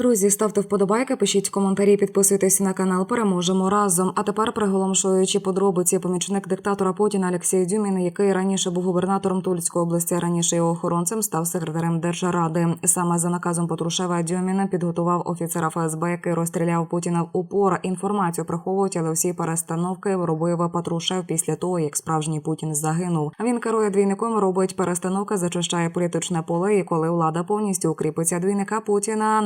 Друзі, ставте вподобайки, пишіть коментарі, підписуйтесь на канал. Переможемо разом. А тепер приголомшуючи подробиці, помічник диктатора Путіна Олексій Дюмін, який раніше був губернатором Тульської області, раніше його охоронцем, став секретарем Держради. Саме за наказом Патрушева Дюміна підготував офіцера ФСБ, який розстріляв Путіна в упор. Інформацію приховують, але всі перестановки робив Патрушев після того, як справжній Путін загинув. Він керує двійником, робить перестановки, зачищає політичне поле. І коли влада повністю укріпиться двійника Путіна,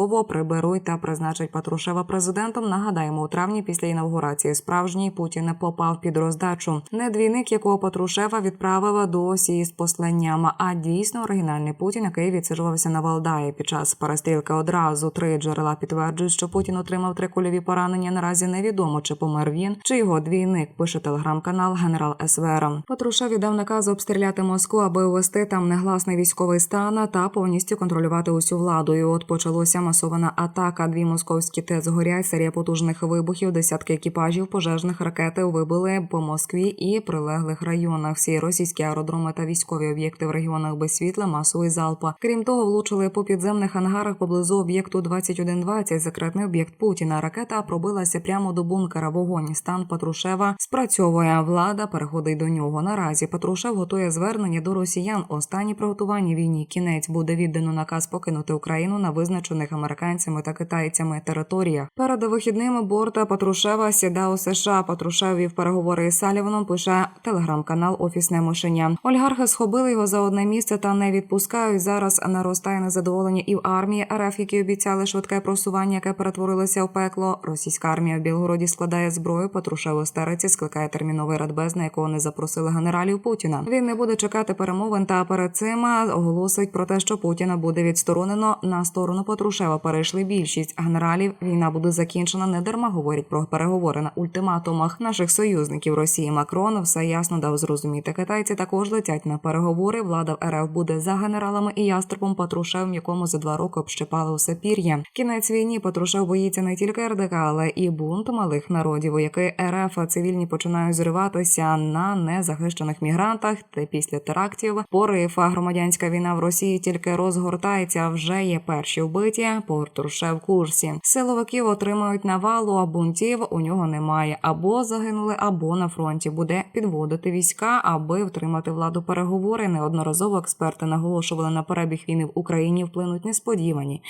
наказово приберуть та призначать Патрушева президентом. Нагадаємо, у травні після інавгурації справжній Путін попав під роздачу. Не двійник, якого Патрушева відправив до Осії з посланням, а дійсно оригінальний Путін, який відсиджувався на Валдаї під час перестрілки. Одразу три джерела підтверджують, що Путін отримав три кульові поранення. Наразі невідомо, чи помер він, чи його двійник. Пише телеграм-канал Генерал СВР. Патрушев віддав наказ обстріляти Москву, аби увести там негласний військовий стан та повністю контролювати усю владу. І от почалося масована атака. Дві московські ТЕЦ горять, серія потужних вибухів, десятки екіпажів пожежних ракети вибили по Москві і прилеглих районах. Всі російські аеродроми та військові об'єкти в регіонах без світла, масовий залп. Крім того, влучили по підземних ангарах поблизу об'єкту 2120, секретний об'єкт Путіна. Ракета пробилася прямо до бункера. Вогонь стан Патрушева спрацьовує. Влада переходить до нього. Наразі Патрушев готує звернення до росіян. Останні приготування війні. Кінець буде віддано наказ покинути Україну на визначених американцями та китайцями територіях. Перед вихідними борта Патрушева сіда у США. Патрушев вів переговори із Саліваном. Пише телеграм-канал Офісне мишення. Олігархи схопили його за одне місце та не відпускають. Зараз наростає незадоволення і в армії РФ, які обіцяли швидке просування, яке перетворилося в пекло. Російська армія в Білгороді складає зброю. Патрушев у стариці скликає терміновий радбез, на якого не запросили генералів Путіна. Він не буде чекати перемовин та перед цим оголосить про те, що Путіна буде відсторонено на сторону Патрушева. Перейшли більшість генералів. Війна буде закінчена. Не дарма говорять про переговори на ультиматумах наших союзників Росії. Макрон все ясно дав зрозуміти. Китайці також летять на переговори. Влада в РФ буде за генералами і яструбом Патрушевим, якому за два роки общипали усе пір'я. Кінець війні Патрушев боїться не тільки РДК, але і бунт малих народів, у який РФ цивільні починають зриватися на незахищених мігрантах. Та після терактів порив громадянська війна в Росії тільки розгортається. Вже є перші вбиті. Патрушев в курсі. Силовиків отримають навалу, а бунтів у нього немає. Або загинули, або на фронті буде підводити війська, аби втримати владу переговори. Неодноразово експерти наголошували на перебіг війни в Україні вплинуть несподівані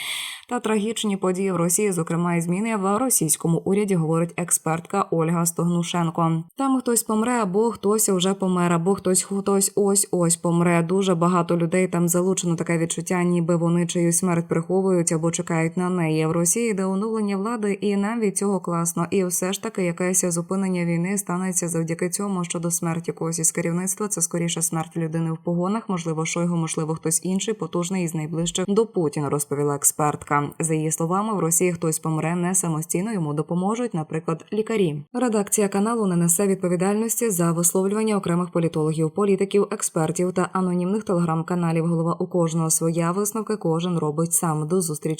та трагічні події в Росії, зокрема і зміни в російському уряді, говорить експертка Ольга Стогнушенко. Там хтось помре, або хтось вже помер, або хтось хтось ось ось помре. Дуже багато людей там залучено таке відчуття, ніби вони чиюсь смерть приховують або чекають на неї. В Росії де оновлення влади, і нам від цього класно. І все ж таки якесь зупинення війни станеться завдяки цьому, що до смерті когось із керівництва це скоріше смерть людини в погонах, можливо, Шойгу, можливо, хтось інший, потужний із найближчих до Путіна, розповіла експертка. За її словами, в Росії хтось помре не самостійно, йому допоможуть, наприклад, лікарі. Редакція каналу не несе відповідальності за висловлювання окремих політологів, політиків, експертів та анонімних телеграм-каналів. Голова у кожного своя висновки кожен робить сам. До зустрічі,